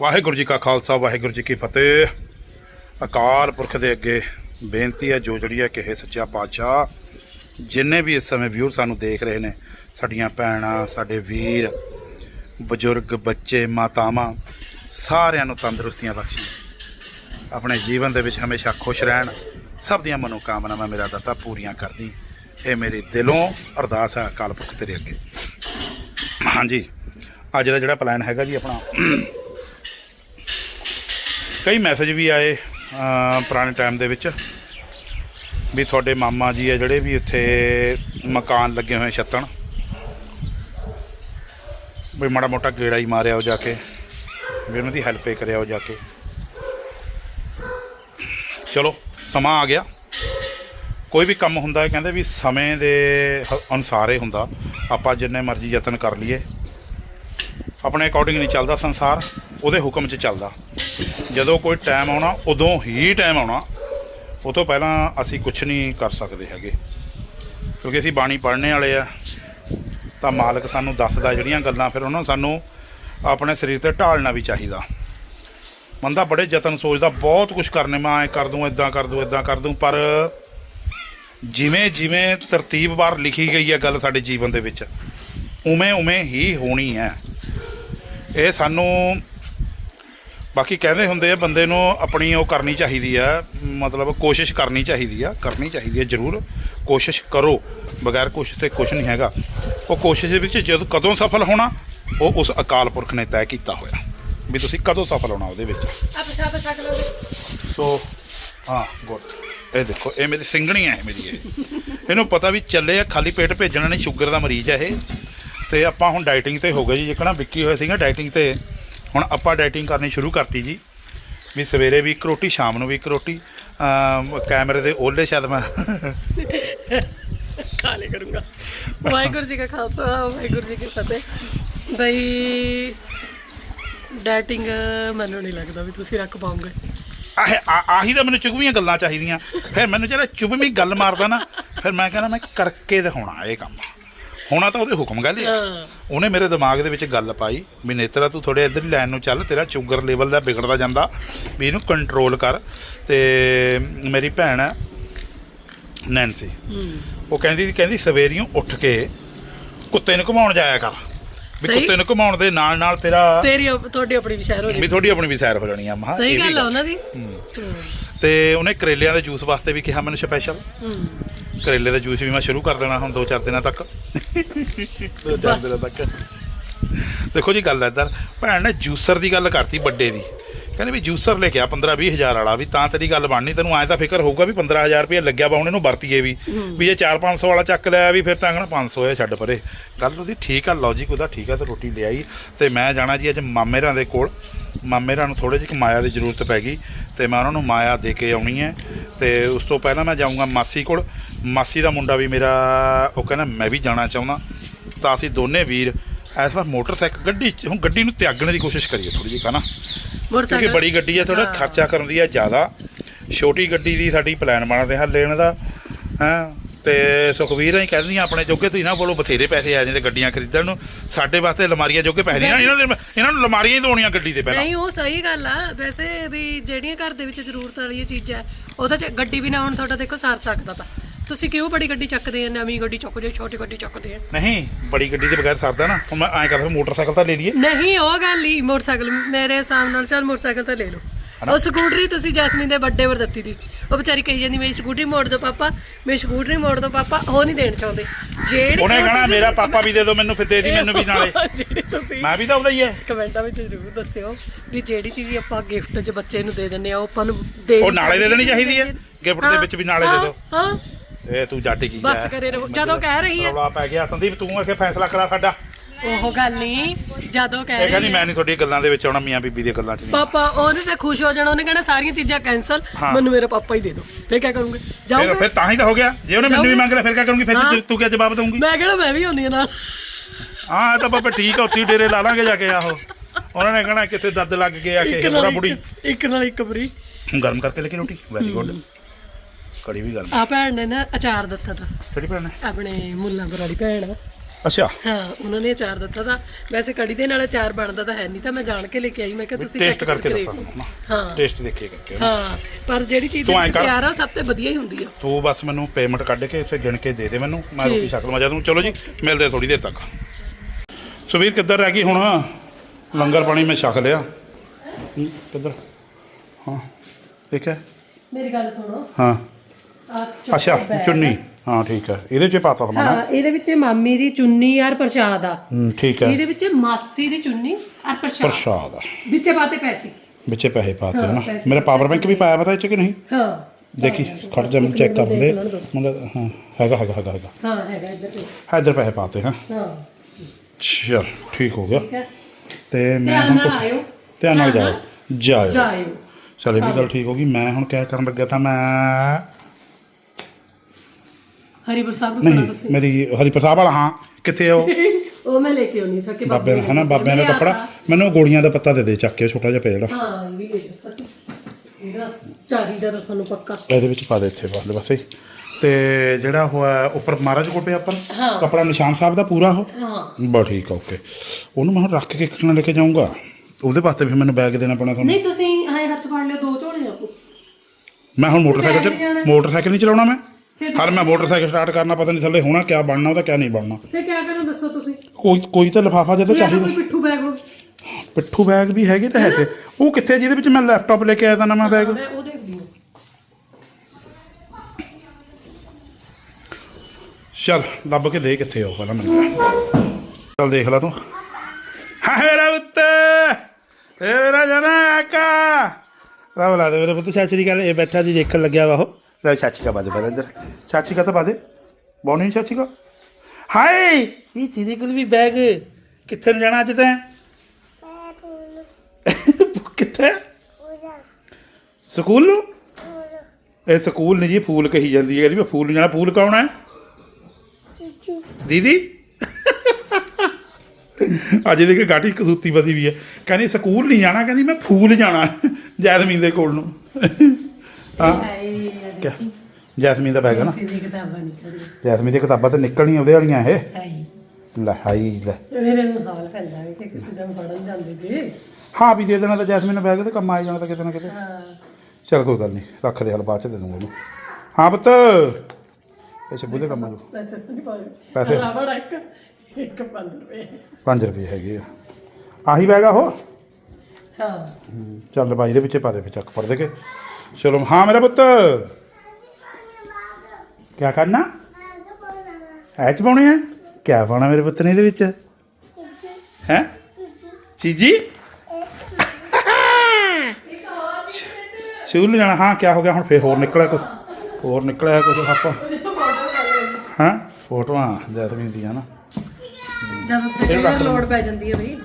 ਵਾਹਿਗੁਰੂ ਜੀ ਕਾ ਖਾਲਸਾ, ਵਾਹਿਗੁਰੂ ਜੀ ਕੀ ਫਤਿਹ। ਅਕਾਲ ਪੁਰਖ ਦੇ ਅੱਗੇ ਬੇਨਤੀ ਹੈ, ਜੋ ਜਿਹੜੀ ਹੈ ਕਿ ਇਹ ਸੱਚਾ ਪਾਤਸ਼ਾਹ, ਜਿੰਨੇ ਵੀ ਇਸ ਸਮੇਂ ਵਿਊਰ ਸਾਨੂੰ ਦੇਖ ਰਹੇ ਨੇ, ਸਾਡੀਆਂ ਭੈਣਾਂ, ਸਾਡੇ ਵੀਰ, ਬਜ਼ੁਰਗ, ਬੱਚੇ, ਮਾਤਾਵਾਂ, ਸਾਰਿਆਂ ਨੂੰ ਤੰਦਰੁਸਤੀਆਂ ਬਖਸ਼ੀ। ਆਪਣੇ ਜੀਵਨ ਦੇ ਵਿੱਚ ਹਮੇਸ਼ਾ ਖੁਸ਼ ਰਹਿਣ, ਸਭ ਦੀਆਂ ਮਨੋਕਾਮਨਾਵਾਂ ਮੇਰਾ ਦਾਤਾ ਪੂਰੀਆਂ ਕਰਦੀ। ਇਹ ਮੇਰੀ ਦਿਲੋਂ ਅਰਦਾਸ ਹੈ ਅਕਾਲ ਪੁਰਖ ਤੇਰੇ ਅੱਗੇ। ਹਾਂਜੀ, ਅੱਜ ਦਾ ਜਿਹੜਾ ਪਲਾਨ ਹੈਗਾ ਜੀ ਆਪਣਾ ਕਈ ਮੈਸੇਜ ਵੀ ਆਏ ਪੁਰਾਣੇ ਟਾਈਮ ਦੇ ਵਿੱਚ ਵੀ ਤੁਹਾਡੇ ਮਾਮਾ ਜੀ ਆ ਜਿਹੜੇ ਵੀ ਇੱਥੇ ਮਕਾਨ ਲੱਗੇ ਹੋਏ ਛੱਤਣ। ਵੀ ਮਾੜਾ ਮੋਟਾ ਗੇੜਾ ਹੀ ਮਾਰਿਆ ਉਹ ਜਾ ਕੇ, ਵੀ ਉਹਨਾਂ ਦੀ ਹੈਲਪ ਕਰਿਆ ਉਹ ਜਾ ਕੇ। ਚਲੋ, ਸਮਾਂ ਆ ਗਿਆ। ਕੋਈ ਵੀ ਕੰਮ ਹੁੰਦਾ ਹੈ, ਕਹਿੰਦੇ ਵੀ ਸਮੇਂ ਦੇ ਅਨੁਸਾਰ ਹੀ ਹੁੰਦਾ। ਆਪਾਂ ਜਿੰਨੇ ਮਰਜ਼ੀ ਯਤਨ ਕਰ ਲਈਏ। ਆਪਣੇ ਅਕੋਰਡਿੰਗ ਨਹੀਂ ਚੱਲਦਾ ਸੰਸਾਰ, ਉਹਦੇ ਹੁਕਮ 'ਚ ਚੱਲਦਾ। ਜਦੋਂ ਕੋਈ ਟਾਈਮ ਆਉਣਾ, ਉਦੋਂ ਹੀ ਟਾਈਮ ਆਉਣਾ। ਉਹ ਤੋਂ ਪਹਿਲਾਂ ਅਸੀਂ ਕੁਝ ਨਹੀਂ ਕਰ ਸਕਦੇ ਹੈਗੇ। ਕਿਉਂਕਿ ਅਸੀਂ ਬਾਣੀ ਪੜ੍ਹਨੇ ਵਾਲੇ ਆ। ਤਾਂ ਮਾਲਕ ਸਾਨੂੰ ਦੱਸਦਾ ਜਿਹੜੀਆਂ ਗੱਲਾਂ, ਫਿਰ ਉਹਨਾਂ ਸਾਨੂੰ ਆਪਣੇ ਸਰੀਰ ਤੇ ਢਾਲਣਾ ਵੀ ਚਾਹੀਦਾ। ਬੰਦਾ ਬੜੇ ਯਤਨ ਸੋਚਦਾ, ਬਹੁਤ ਕੁਝ ਕਰਨੇ, ਮੈਂ ਐ ਕਰ ਦੂੰ ਇਦਾਂ ਕਰ ਦੂੰ ਇਦਾਂ ਕਰ ਦੂੰ, ਪਰ ਜਿਵੇਂ ਜਿਵੇਂ ਤਰਤੀਬਵਾਰ ਲਿਖੀ ਗਈ ਹੈ ਗੱਲ ਸਾਡੇ ਜੀਵਨ ਦੇ ਵਿੱਚ, ਉਵੇਂ ਉਵੇਂ ਹੀ ਹੋਣੀ ਹੈ। ਇਹ ਸਾਨੂੰ ਬਾਕੀ ਕਹਿੰਦੇ ਹੁੰਦੇ ਆ ਬੰਦੇ ਨੂੰ ਆਪਣੀ ਉਹ ਕਰਨੀ ਚਾਹੀਦੀ ਆ ਮਤਲਬ ਕੋਸ਼ਿਸ਼ ਕਰਨੀ ਚਾਹੀਦੀ ਆ ਕਰਨੀ ਚਾਹੀਦੀ ਆ ਜ਼ਰੂਰ ਕੋਸ਼ਿਸ਼ ਕਰੋ ਬਗੈਰ ਕੋਸ਼ਿਸ਼ ਤੇ ਕੁਝ ਨਹੀਂ ਹੈਗਾ। ਉਹ ਕੋਸ਼ਿਸ਼ ਦੇ ਵਿੱਚ ਜਦ ਕਦੋਂ ਸਫਲ ਹੋਣਾ ਉਹ ਉਸ ਅਕਾਲ ਪੁਰਖ ਨੇ ਤੈਅ ਕੀਤਾ ਹੋਇਆ। ਵੀ ਤੁਸੀਂ ਕਦੋਂ ਸਫਲ ਹੋਣਾ ਉਹਦੇ ਵਿੱਚ? ਆ ਸੋ ਹਾਂ ਗੁੱਡ। ਇਹ ਦੇਖੋ ਇਹ ਮੇਰੀ ਸਿੰਗਣੀ ਹੈ ਮੇਰੀ ਇਹ। ਇਹਨੂੰ ਪਤਾ ਵੀ ਚੱਲੇ ਆ ਖਾਲੀ ਪੇਟ ਭੇਜਣਾ ਨਹੀਂ ਸ਼ੂਗਰ ਦਾ ਮਰੀਜ਼ ਹੈ ਇਹ। ਤੇ ਆਪਾਂ ਹੁਣ ਡਾਈਟਿੰਗ ਤੇ ਹੋ ਗਏ ਜੀ ਜਿਕਣਾ ਵਿੱਕੀ ਹੋਇਆ ਸੀਗਾ ਡਾਈਟਿੰਗ ਤੇ। ਹੁਣ ਆਪਾਂ ਡਾਈਟਿੰਗ ਕਰਨੀ ਸ਼ੁਰੂ ਕਰਤੀ ਜੀ। ਵੀ ਸਵੇਰੇ ਵੀ ਇੱਕ ਰੋਟੀ ਸ਼ਾਮ ਨੂੰ ਵੀ ਇੱਕ ਰੋਟੀ। ਕੈਮਰੇ ਦੇ ਓਲੇ ਸ਼ਾਇਦ ਮੈਂ ਖਾ ਲੇ ਕਰੂੰਗਾ। ਵਾਹਿਗੁਰੂ ਜੀ ਕਾ ਖਾਲਸਾ ਵਾਹਿਗੁਰੂ ਜੀ ਕੀ ਫਤਿਹ। ਬਈ ਡੈਟਿੰਗ ਮੈਨੂੰ ਨਹੀਂ ਲੱਗਦਾ ਵੀ ਤੁਸੀਂ ਰੱਖ ਪਾਉਂਗੇ ਆਹੀ ਤਾਂ ਮੈਨੂੰ ਚੁਗਵੀਆਂ ਗੱਲਾਂ ਚਾਹੀਦੀਆਂ। ਫਿਰ ਮੈਨੂੰ ਜਿਹੜਾ ਚੁਗਵੀਂ ਗੱਲ ਮਾਰਦਾ ਨਾ ਫਿਰ ਮੈਂ ਕਹਿੰਦਾ ਮੈਂ ਕਰਕੇ ਦਿਖਾਉਣਾ ਇਹ ਕੰਮ। ਹੋਣਾ ਤਾਂ ਉਹਦੇ ਹੁਕਮ ਗੱਲ ਹੈ ਉਹਨੇ ਮੇਰੇ ਦਿਮਾਗ ਦੇ ਵਿੱਚ ਗੱਲ ਪਾਈ ਵੀ ਨੇਤਰਾ ਤੂੰ ਥੋੜੇ ਇੱਧਰ ਲਾਈਨ ਨੂੰ ਚੱਲ ਤੇਰਾ ਸ਼ੂਗਰ ਲੈਵਲ ਦਾ ਵਿਗੜਦਾ ਜਾਂਦਾ ਵੀ ਇਹਨੂੰ ਕੰਟਰੋਲ ਕਰ। ਤੇ ਮੇਰੀ ਭੈਣ ਹੈ ਨੈਂਸੀ ਉਹ ਕਹਿੰਦੀ ਸੀ ਕਹਿੰਦੀ ਸਵੇਰੀਓਂ ਉੱਠ ਕੇ ਕੁੱਤੇ ਨੂੰ ਘੁਮਾਉਣ ਜਾਇਆ ਕਰ। ਵੀ। ਕੁੱਤੇ ਨੂੰ ਘੁਮਾਉਣ ਦੇ ਨਾਲ ਨਾਲ ਤੇਰਾ ਤੇਰੀ ਤੁਹਾਡੀ ਆਪਣੀ ਵੀ ਸ਼ਹਿਰ ਹੋ ਵੀ ਰਹੀ ਥੋੜੀ ਆਪਣੀ ਵੀ ਸੈਰ ਹੋ ਜਾਣੀ ਆ ਮਹਾ ਸਹੀ ਗੱਲ ਆ ਉਹਨਾਂ ਦੀ। ਤੇ ਉਹਨੇ ਕਰੇਲਿਆਂ ਦੇ ਜੂਸ ਵਾਸਤੇ ਵੀ ਕਿਹਾ ਮੈਨੂੰ ਸਪੈਸ਼ਲ ਕਰੇਲੇ ਦਾ ਜੂਸ ਵੀ ਮੈਂ ਸ਼ੁਰੂ ਕਰ ਦੇਣਾ ਹੁਣ 2-4 ਦਿਨਾਂ ਤੱਕ। 2-4 ਬਸ। ਦਿਨਾਂ ਤੱਕ। ਦੇਖੋ ਜੀ ਗੱਲ ਐਦਾਂ ਭੈਣ ਨੇ ਜੂਸਰ ਦੀ ਗੱਲ ਕਰਤੀ ਵੱਡੇ ਦੀ। ਕਹਿੰਦੇ ਵੀ ਜੂਸਰ ਲੈ ਕੇ ਆ 15-20 ਹਜ਼ਾਰ ਵਾਲਾ ਵੀ ਤਾਂ ਤੇਰੀ ਗੱਲ ਬਣਨੀ ਤੈਨੂੰ ਐਂ ਤਾਂ ਫਿਕਰ ਹੋਊਗਾ ਵੀ 15000 ਰੁਪਏ ਲੱਗਿਆ ਵਾ ਹੁਣ ਇਹਨੂੰ ਵਰਤੀਏ ਵੀ। ਵੀ ਜੇ 4-500 ਵਾਲਾ ਚੱਕ ਲਿਆ ਵੀ ਫਿਰ ਤਾਂ ਕਹਣਾ 500 ਹੈ ਛੱਡ ਪਰੇ। ਗੱਲ ਉਹਦੀ ਠੀਕ ਆ ਲੌਜੀਕ ਉਹਦਾ ਠੀਕ ਆ ਤੇ ਰੋਟੀ ਲਿਆਈ ਤੇ ਮੈਂ ਜਾਣਾ ਜੀ ਅੱਜ ਮਾਮੇਰਾਂ ਦੇ ਕੋਲ। ਮਾਮੇਰਾਂ ਨੂੰ ਥੋੜੇ ਜਿਹੀ ਮਾਇਆ ਦੀ ਜ਼ਰੂਰਤ ਪੈ ਗਈ। ਤੇ ਮੈਂ ਉਹਨਾਂ ਨੂੰ ਮਾਇਆ ਦੇ ਕੇ ਆਉਣੀ ਹੈ। ਤੇ ਉਸ ਤੋਂ ਪਹਿਲਾਂ ਮੈਂ ਜਾਊਂਗਾ ਮਾਸੀ ਕੋਲ। ਮਾਸੀ ਦਾ ਮੁੰਡਾ ਵੀ ਮੇਰਾ ਉਹ ਕਹਿੰਦਾ ਮੈਂ ਵੀ ਜਾਣਾ ਚਾਹੁੰਦਾ। ਤਾਂ ਅਸੀਂ ਦੋਨੇ ਵੀਰ ਇਸ ਵਾਰ ਮੋਟਰਸਾਈਕਲ ਗੱਡੀ 'ਚ- ਹੁਣ ਗੱਡੀ ਨੂੰ ਤਿਆਗਣ ਦੀ ਕੋਸ਼ਿਸ਼ ਕਰੀਏ ਥੋੜੀ ਜਿਹੀ ਹਨਾ? ਕਿਉਂਕਿ ਮੋਟਰਸਾਈਕਲ ਬੜੀ ਗੱਡੀ ਹੈ ਥੋੜਾ ਹਾਂ। ਖਰਚਾ ਕਰਨ ਦੀ ਹੈ ਜ਼ਿਆਦਾ। ਛੋਟੀ ਗੱਡੀ ਦੀ ਸਾਡੀ ਪਲਾਨ ਬਣ ਰਿਹਾ ਲੈਣ ਦਾ ਹਾਂ? ਤੇ ਸੁਖਵੀਰ ਹੀ ਕਹਿੰਦੀਆਂ ਆਪਣੇ ਜੋਗੇ ਤੁਸੀਂ ਇਹਨਾਂ ਕੋਲੋਂ ਬਥੇਰੇ ਪੈਸੇ ਆ ਜਾਂਦੇ ਗੱਡੀਆਂ ਖਰੀਦਣ ਨੂੰ। ਸਾਡੇ ਵਾਸਤੇ ਅਲਮਾਰੀਆਂ ਜੋਗੇ ਪੈਸੇ ਨਹੀਂ ਆ, ਇਹਨਾਂ ਦੇ ਇਹਨਾਂ ਨੂੰ ਅਲਮਾਰੀਆਂ ਹੀ ਦੋਣੀਆਂ ਗੱਡੀ ਤੇ ਪਹਿਲਾਂ। ਨਹੀਂ ਉਹ ਸਹੀ ਗੱਲ ਆ। ਵੈਸੇ ਵੀ ਜਿਹੜੀਆਂ ਘਰ ਦੇ ਵਿੱਚ ਜ਼ਰੂਰਤ ਵਾਲੀਆਂ ਚੀਜ਼ਾਂ ਉਹਦਾ ਚ ਗੱਡੀ ਵੀ ਨਾ ਹੁਣ ਤੁਹਾਡਾ ਦੇਖੋ ਸਰ ਸਕਦਾ ਤਾਂ। ਤੁਸੀਂ ਕਿਉਂ ਬੜੀ ਗੱਡੀ ਚੱਕਦੇ ਆ ਨਵੀਂ ਗੱਡੀ ਚੁੱਕਦੇ ਆ ਛੋਟੀ ਗੱਡੀ ਚੁੱਕਦੇ ਆ? ਨਹੀਂ ਬੜੀ ਗੱਡੀ ਦੇ ਬਗੈਰ ਸਰਦਾ ਨਾ। ਹੁਣ ਮੈਂ ਐਂ ਕਰਦਾ ਮੋਟਰਸਾਈਕਲ ਤਾਂ ਲੈ ਲਈਏ। ਨਹੀਂ ਉਹ ਗੱਲ ਹੀ ਮੋਟਰਸਾਈਕਲ ਮੇਰੇ ਹਿਸਾਬ ਨਾਲ ਚੱਲ ਮੋਟਰਸਾਈਕਲ ਤਾਂ ਲੈ ਲਓ? ਉਹ ਸਕੂਟਰੀ ਤੁਸੀਂ ਜੈਸਮੀਨ ਦੇ ਵੱਡੇ ਵਰ ਦਿੱਤੀ ਦੀ। ਉਹ ਵਿਚਾਰੀ ਕਹੀ ਜਾਂਦੀ ਮੇਰੀ ਸਕੂਟਰੀ ਮੋੜ ਦਿਓ ਪਾਪਾ ਮੇਰੀ ਸਕੂਟਰੀ ਮੋੜ ਦਿਓ ਪਾਪਾ ਉਹ ਨਹੀਂ ਦੇਣ ਚਾਹੁੰਦੇ। ਜਿਹੜੀ ਉਹਨੇ ਉਹ ਕਹਣਾ ਮੇਰਾ ਪਾਪਾ ਵੀ ਦੇ ਦਿਓ ਮੈਨੂੰ ਫਿਰ ਦੇ ਦੀ ਮੈਨੂੰ ਵੀ ਨਾਲੇ। ਜਿਹੜੀ ਤੁਸੀਂ ਮੈਂ ਵੀ ਤਾਂ ਉਹਦਾ ਹੀ ਹੈ ਕਮੈਂਟਾਂ ਵਿੱਚ ਜ਼ਰੂਰ ਦੱਸਿਓ ਵੀ ਜਿਹੜੀ ਚੀਜ਼ ਆਪਾਂ ਗਿਫਟ 'ਚ ਬੱਚੇ ਨੂੰ ਦੇ ਦਿੰਨੇ ਆ ਉਹ ਆਪਾਂ ਨੂੰ ਦੇ ਉਹ ਨਾਲੇ ਦੇ ਦੇਣੀ ਚਾਹੀਦੀ ਹੈ। ਗਿਫਟ ਦੇ ਵਿੱਚ ਵੀ ਨਾਲੇ ਦੇ ਦਿਓ ਹਾਂ। ਇਹ ਤੂੰ ਜੱਟ ਕੀ ਬਸ? ਕਰੇ ਰਹੋ। ਜਦੋਂ ਕਹਿ ਰਹੀ ਹੈ ਰੌਲਾ ਪੈ ਗਿਆ ਸੰਦੀਪ ਤੂੰ ਆਖੇ ਫੈਸਲਾ ਕਰਾ ਸਾਡਾ। ਉਹ ਗੱਲ ਨਹੀਂ। ਜਦੋਂ ਕਹਿ ਇਹ ਕਹਿੰਦੀ ਰਹੀ ਮੈਂ ਹੈ ਨਹੀਂ ਤੁਹਾਡੀ ਗੱਲਾਂ ਦੇ ਵਿੱਚ ਆਉਣਾ ਮੀਆਂ ਬੀਬੀ ਦੀਆਂ ਗੱਲਾਂ 'ਚ ਨਹੀਂ। ਪਾਪਾ ਉਹਨੇ ਤਾਂ ਖੁਸ਼ ਹੋ ਜਾਣਾ ਉਹਨੇ ਕਹਿਣਾ ਸਾਰੀਆਂ ਚੀਜ਼ਾਂ ਕੈਨਸਲ ਹਾਂ। ਮੈਨੂੰ ਮੇਰਾ ਪਾਪਾ ਹੀ ਦੇ ਦਿਓ। ਫਿਰ ਕੀ ਕਰੂੰਗੇ? ਫਿਰ ਜਾਊਂਗਾ ਫਿਰ ਤਾਂ ਹੀ ਤਾਂ ਹੋ ਗਿਆ। ਜੇ ਉਹਨੇ ਮੈਨੂੰ ਵੀ। ਮੰਗ ਲਿਆ ਫਿਰ ਕੀ ਕਰੂੰਗੀ? ਫਿਰ। ਤੂੰ- ਤੂੰ ਕੀ ਜਵਾਬ ਦਊਂਗੀ? ਮੈਂ ਕਹਿਣਾ ਮੈਂ ਵੀ ਹੁੰਨੀ ਆ ਨਾਲ। ਹਾਂ ਇਹ ਤਾਂ ਪਾਪਾ ਠੀਕ ਆ ਉੱਥੇ ਹੀ ਡੇਰੇ ਲਾ ਲਾਂਗੇ ਜਾ ਕੇ ਆਹੋ। ਉਹਨਾਂ ਨੇ ਕਹਣਾ ਕਿਤੇ ਦੱਦ ਲੱਗ ਕੇ ਆ ਕੇ ਇੱਕ ਬੜਾ ਨਾਲ ਬੁੜੀ। ਇੱਕ- ਇੱਕ ਨਾਲ ਇੱਕ ਬਰੀ ਗਰਮ ਕਰਕੇ ਲੈ ਕੇ ਰੋਟੀ। ਵੈਰੀ ਗੁੱਡ ਕੜੀ ਵੀ ਗਰਮ ਆ ਭੈਣ ਨੇ ਨਾ ਅਚਾਰ ਦਿੱਤਾ ਤਾ। ਕਿਹੜੀ ਭੈਣ ਹੈ ਆਪਣੇ ਮੁੱਲਾਂਪੁਰ ਵਾਲੀ ਭੈਣ ਆ। ਅੱਛਾ। ਹਾਂ ਉਹਨਾਂ ਨੇ ਅਚਾਰ ਦਿੱਤਾ ਤਾਂ। ਵੈਸੇ ਕੜੀ ਦੇ ਨਾਲ ਅਚਾਰ ਬਣਦਾ ਤਾਂ ਹੈ ਨਹੀਂ ਤਾਂ ਮੈਂ ਜਾਣ ਕੇ ਲੈ ਕੇ ਆਈ ਮੈਂ ਕਿਹਾ ਤੁਸੀਂ ਟੇਸਟ check ਕਰਕੇ ਦੇਖੋ। ਦੱਸਾਂ ਨਾ। ਹਾਂ। ਟੇਸਟ ਦੇਖੀਏ ਕਰਕੇ। ਹਾਂ ਪਰ ਜਿਹੜੀ ਚੀਜ਼ ਤੂੰ ਐਂ ਕਰ। ਆ ਉਹ ਸਭ ਤੋਂ ਵਧੀਆ ਹੀ ਹੁੰਦੀ ਆ। ਤੂੰ ਬਸ ਮੈਨੂੰ ਪੇਮੈਂਟ ਕੱਢ ਕੇ ਉੱਥੇ ਗਿਣ ਕੇ ਦੇ ਦੇ ਮੈਨੂੰ ਮੈਂ ਠੀਕ। ਰੋਟੀ ਛਕ ਲਵਾਂ। ਜਦੋਂ ਚਲੋ ਜੀ ਮਿਲਦੇ ਥੋੜੀ ਦੇਰ ਤੱਕ। ਸੁਵੀਰ ਕਿੱਧਰ ਰਹਿ ਗਈ ਹੁਣ? ਲੰਗਰ ਪਾਣੀ ਮੈਂ ਛਕ ਲਿਆ। ਹੂੰ, ਕਿੱਧਰ? ਹਾਂ ਠੀਕ ਹੈ ਮੇਰੀ ਗੱਲ ਸੁਣੋ। ਹਾਂ। ਅੱਛਾ ਚੁੰਨੀ ਹਾਂ ਠੀਕ ਹੈ। ਇਹਦੇ ਚ ਪਾਤਾ ਸਮਾਨ ਹਾਂ ਇਹਦੇ ਵਿੱਚ ਮਾਮੀ ਦੀ ਚੁੰਨੀ ਯਾਰ ਪ੍ਰਸ਼ਾਦ ਆ। ਹੂੰ, ਠੀਕ ਹੈ। ਇਹਦੇ ਵਿੱਚ ਮਾਸੀ ਦੀ ਚੁੰਨੀ ਔਰ ਪ੍ਰਸ਼ਾਦ। ਪ੍ਰਸ਼ਾਦ ਆ। ਵਿੱਚੇ ਬਾਤੇ ਪੈਸੇ। ਵਿੱਚੇ ਪੈਸੇ ਪਾਤੇ ਹਾਂ, ਨਾ ਪੈਸੇ ਮੇਰਾ ਪਾਵਰ ਬੈਂਕ ਵੀ ਪਾਇਆ ਪਤਾ ਇਹ ਚ ਕਿ ਨਹੀਂ? ਹਾਂ। ਦੇਖੀ ਖੜ ਜਾ ਮੈਂ ਚੈੱਕ ਕਰ ਦੇਖ ਦੇ ਲੈਣ ਦਿਓ। ਮੁੰਡਾ ਹਾਂ ਹੈਗਾ ਹੈਗਾ ਹੈਗਾ ਹੈਗਾ। ਹਾਂ ਹੈਗਾ ਇੱਧਰ ਤੇ। ਹਾਂ, ਇੱਧਰ ਪੈਸੇ ਪਾਤੇ ਹਾਂ। ਹਾਂ। ਚਲ ਠੀਕ ਹੋ ਗਿਆ। ਠੀਕ ਹੈ। ਤੇ ਮੈਂ ਧਿਆਨ ਹੁਣ ਨਾਲ ਕੁਛ- ਆਇਓ। ਧਿਆਨ ਨਾਲ ਧਿਆਨ ਜਾਓ ਜਾਓ ਜਾਇਓ। ਚਲ ਇਹ ਵੀ ਗੱਲ ਠੀਕ ਹੋ ਗਈ। ਮੈਂ ਹੁਣ ਕਿਆ ਕਰਨ ਲੱਗਿਆ ਤਾਂ ਮੈਂ ਹਰੀਪੁਰ ਸਾਹਿਬ ਨੂੰ ਨਹੀਂ ਤੁਸੀਂ ਮੇਰੀ ਹਰੀ ਪ੍ਰਸਾਦ ਵਾਲਾ ਹਾਂ। ਕਿੱਥੇ ਆ ਉਹ? ਉਹ ਮੈਂ ਲੈ ਕੇ ਆਉਣੀ ਚੱਕ ਕੇ ਬਾਬੇ ਦਾ ਹਨਾ? ਬਾਬਿਆਂ ਦਾ ਕੱਪੜਾ। ਮੈਨੂੰ ਗੋਲੀਆਂ ਦਾ ਪੱਤਾ ਦੇ ਦੇ ਚੱਕ ਕੇ ਛੋਟਾ ਜਿਹਾ ਪਿਆ ਜਿਹੜਾ। ਹਾਂ ਇਹ ਵੀ ਲੈ ਜਾਓ ਸੱਚ। ਇਹਦਾ ਚਾਹੀਦਾ ਤਾਂ ਤੁਹਾਨੂੰ ਪੱਕਾ। ਇਹਦੇ ਵਿੱਚ ਪਾ ਦੇ ਇੱਥੇ ਬਸ ਹੀ ਤੇ ਜਿਹੜਾ ਹੋਇਆ ਉੱਪਰ ਮਹਾਰਾਜ ਉੱਪਰ ਹਾਂ। ਕੱਪੜਾ ਨਿਸ਼ਾਨ ਸਾਹਿਬ ਦਾ ਪੂਰਾ ਉਹ? ਹਾਂ। ਬਸ ਠੀਕ ਆ ਓਕੇ। ਉਹਨੂੰ ਮੈਂ ਰੱਖ ਕੇ ਕਿੱਕਣਾ ਲੈ ਕੇ ਜਾਊਂਗਾ। ਉਹਦੇ ਵਾਸਤੇ ਵੀ ਮੈਨੂੰ ਬੈਗ ਦੇਣਾ ਪੈਣਾ ਤੁਹਾਨੂੰ। ਨਹੀਂ ਤੁਸੀਂ ਐ ਹੱਥ ਫੜ ਲਿਓ ਦੋ ਝੋਲੇ ਆਪੋ। ਮੈਂ ਹੁਣ ਮੋਟਰਸਾਈਕਲ। ਚ ਮੋਟਰਸਾਈਕਲ ਨਹੀਂ ਚਲਾਉਣਾ ਮੈਂ? ਫਿਰ ਹਰ ਮੈਂ ਮੋਟਰਸਾਈਕਲ ਸਟਾਰਟ ਕਰਨਾ ਪਤਾ ਨਹੀਂ ਥੱਲੇ ਹੋਣਾ ਕਿਆ ਬਣਨਾ ਉਹਦਾ ਕਿਆ ਨਹੀਂ ਬਣਨਾ। ਫਿਰ ਕਿਆ ਕਰਾਂ ਦੱਸੋ ਤੁਸੀਂ। ਕੋਈ ਕੋਈ ਤਾਂ ਲਿਫਾਫਾ ਜਿਹਾ ਤਾਂ ਜਾਂ ਤਾਂ ਚਾਹੀਦਾ ਕੋਈ ਪਿੱਠੂ ਬੈਗ ਹੋਵੇ ਪਿੱਠੂ ਬੈਗ ਵੀ ਹੈਗੇ ਤਾਂ ਹੈ ਤੇ। ਉਹ ਕਿੱਥੇ ਜਿਹਦੇ ਵਿੱਚ ਮੈਂ ਲੈਪਟਾਪ ਲੈ ਕੇ ਆਇਆ ਤਾਂ ਨਵਾਂ ਬੈਗ ਮੈਂ ਉਹ ਦੇਖਦੀ ਹਾਂ। ਚੱਲ ਲੱਭ ਕੇ ਦੇ ਕਿੱਥੇ ਉਹ ਪਹਿਲਾਂ ਮੈਨੂੰ। ਚੱਲ ਦੇਖ ਲੈ ਤੂੰ। ਹਾਂ ਮੇਰਾ ਪੁੱਤ! ਏ ਮੇਰਾ ਜਨਾ ਆਕਾ ਰਾਮ ਲਾ ਦੇ ਮੇਰੇ ਪੁੱਤ ਸਤਿ ਸ਼੍ਰੀ ਅਕਾਲ। ਇਹ ਬੈਠਾ ਜੀ ਦੇਖਣ ਲੱਗਿਆ ਵਾ ਉਹ। ਲੈ ਚਾਚੀ ਕਾ ਬਾਦੇ ਪਹਿਲਾਂ ਇੱਧਰ ਚਾਚੀ ਕਾ ਤਾਂ ਬਾਦੇ ਬੌਣੀ ਚਾਚੀ ਕਾ ਹਾਏ ਇਹ ਤੇਰੇ ਕੋਲ ਵੀ ਬੈਗ ਕਿੱਥੇ ਨੂੰ ਜਾਣਾ ਅੱਜ ਤੈਂ ਕਿੱਥੇ ਸਕੂਲ ਨੂੰ ਇਹ ਸਕੂਲ ਨਹੀਂ ਜੀ ਫੂਲ ਕਹੀ ਜਾਂਦੀ ਹੈ ਕਹਿੰਦੀ ਮੈਂ ਫੂਲ ਨਹੀਂ ਜਾਣਾ ਫੂਲ ਕੌਣ ਹੈ? ਦੀਦੀ। ਅੱਜ ਦੇ ਕੇ ਗਾਟੀ ਕਸੂਤੀ ਵਧੀ ਵੀ ਹੈ। ਕਹਿੰਦੀ ਸਕੂਲ ਨਹੀਂ ਜਾਣਾ ਕਹਿੰਦੀ ਮੈਂ ਫੂਲ ਜਾਣਾ ਜੈਸਮੀਨ ਦੇ ਕੋਲ ਨੂੰ। ਹਾਂ। ਕਿਆ ਜੈਸਮੀਨ ਦਾ ਬੈਗ ਹੈ ਨਾ। ਇਹਦੀ ਕਿਤਾਬਾਂ ਜੈਸਮੀਨ ਦੀਆਂ ਕਿਤਾਬਾਂ ਤਾਂ ਨਿਕਲਣੀਆਂ ਉਹਦੇ ਵਾਲੀਆਂ ਇਹ। ਲੈ ਹਾਈ ਲੈ। ਮੇਰੇ ਨੂੰ ਹਾਲ ਪੈਂਦਾ ਕਿ ਕਿਸੇ ਦਾ ਪੜਨ ਜਾਂਦੇ ਤੇ ਹਾਂ ਵੀ ਦੇ ਦੇਣਾ ਤਾਂ ਜੈਸਮੀਨ ਨੂੰ ਬੈਗ ਤੇ ਕੰਮ ਆ ਜਾਣਾ ਤਾਂ ਕਿਤੇ ਨਾ ਕਿਤੇ। ਹਾਂ। ਚਲ ਕੋਈ ਗੱਲ ਨਹੀਂ ਰੱਖ ਦੇ ਹਲ ਬਾਅਦ ਚ ਦੇ ਦੂੰਗਾ ਉਹਨੂੰ। ਹਾਂ ਪੁੱਤ। ਇਹ ਸ਼ਬੂ ਦੇ ਕੰਮ ਆ। ਪੈਸੇ ਤਾਂ ਨਹੀਂ ਪਾਏ। ਪੈਸੇ? ਰਾਵੜ ਇੱਕ। ਇੱਕ 5 ਰੁਪਏ। 5 ਰੁਪਏ ਹੈਗੇ ਆ। ਆਹੀ ਬੈਗ ਆ ਉਹ? ਹਾਂ ਚੱਲ ਬਾਈ ਦੇ ਵਿੱਚ ਪਾ ਦੇ ਫਿਰ ਚੱਕ ਫੜ ਦੇ ਕੇ। ਚਲੋ ਹਾਂ ਮੇਰਾ ਪੁੱਤ। ਕੀ ਕਰਨਾ? ਐ ਚ ਪਾਉਣੇ ਆ ਕੀ ਪਾਉਣਾ ਮੇਰੇ ਪੁੱਤ ਨੇ ਇਹਦੇ ਵਿੱਚ? ਹੈ? ਚੀਜੀ? ਸ਼ੂਲ ਜਾਣਾ ਹਾਂ ਕੀ ਹੋ ਗਿਆ? ਹੁਣ ਫੇਰ ਹੋਰ ਨਿਕਲਿਆ ਕੁਝ ਹੋਰ ਨਿਕਲਿਆ ਕੁਝ ਆਪਾਂ। ਹਾਂ? ਫੋਟੋਆਂ ਜੈਸਮੀਨ ਦੀਆਂ ਨਾ। ਜਦੋਂ ਤੇ ਲੋੜ ਪੈ ਜਾਂਦੀ ਹੈ ਬਈ।